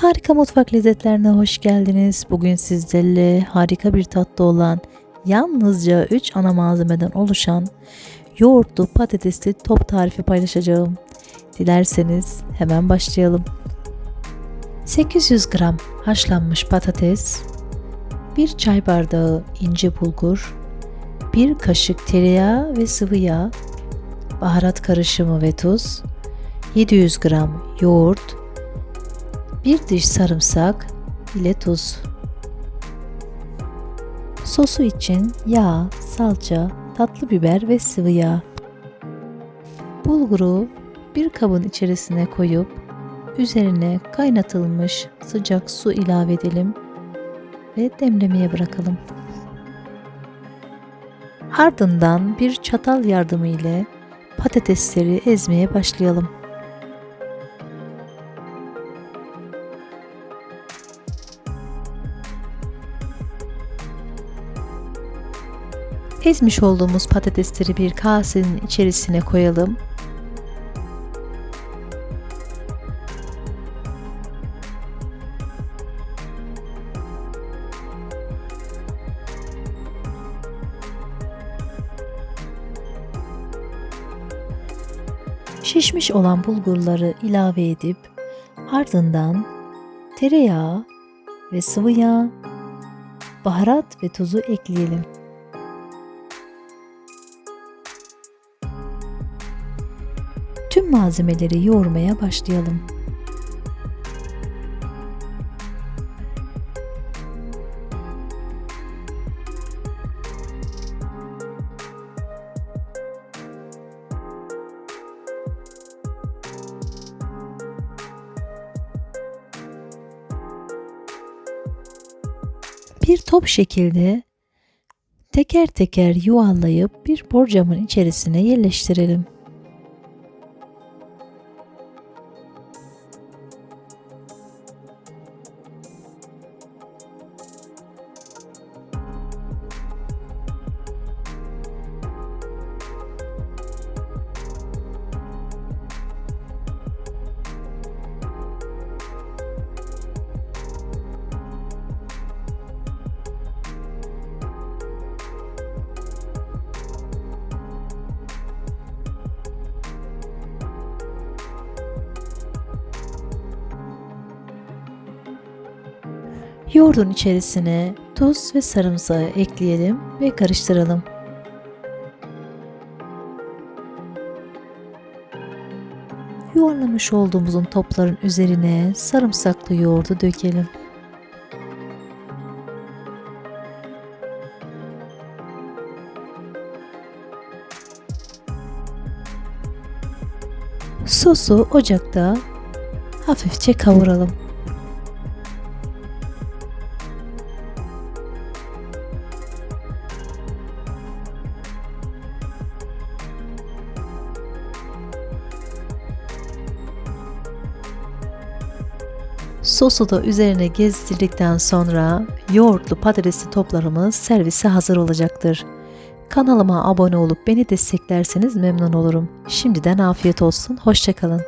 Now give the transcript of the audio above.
Harika mutfak lezzetlerine hoş geldiniz. Bugün sizlerle harika bir tatlı olan yalnızca 3 ana malzemeden oluşan yoğurtlu patatesli top tarifi paylaşacağım. Dilerseniz hemen başlayalım. 800 gram haşlanmış patates, 1 çay bardağı ince bulgur, 1 kaşık tereyağı ve sıvı yağ, baharat karışımı ve tuz, 700 gram yoğurt, 1 diş sarımsak ile tuz. Sosu için yağ, salça, tatlı biber ve sıvı yağ. Bulguru bir kabın içerisine koyup üzerine kaynatılmış sıcak su ilave edelim ve demlemeye bırakalım. Ardından bir çatal yardımı ile patatesleri ezmeye başlayalım. Ezmiş olduğumuz patatesleri bir kasenin içerisine koyalım. Şişmiş olan bulgurları ilave edip ardından tereyağı ve sıvı yağ, baharat ve tuzu ekleyelim. Tüm malzemeleri yoğurmaya başlayalım. Bir top şekilde teker teker yuvarlayıp bir borcamın içerisine yerleştirelim. Yoğurdun içerisine tuz ve sarımsağı ekleyelim ve karıştıralım. Yuvarlamış olduğumuzun topların üzerine sarımsaklı yoğurdu dökelim. Sosu ocakta hafifçe kavuralım. Sosu da üzerine gezdirdikten sonra yoğurtlu patatesli toplarımız servise hazır olacaktır. Kanalıma abone olup beni desteklerseniz memnun olurum. Şimdiden afiyet olsun, hoşçakalın.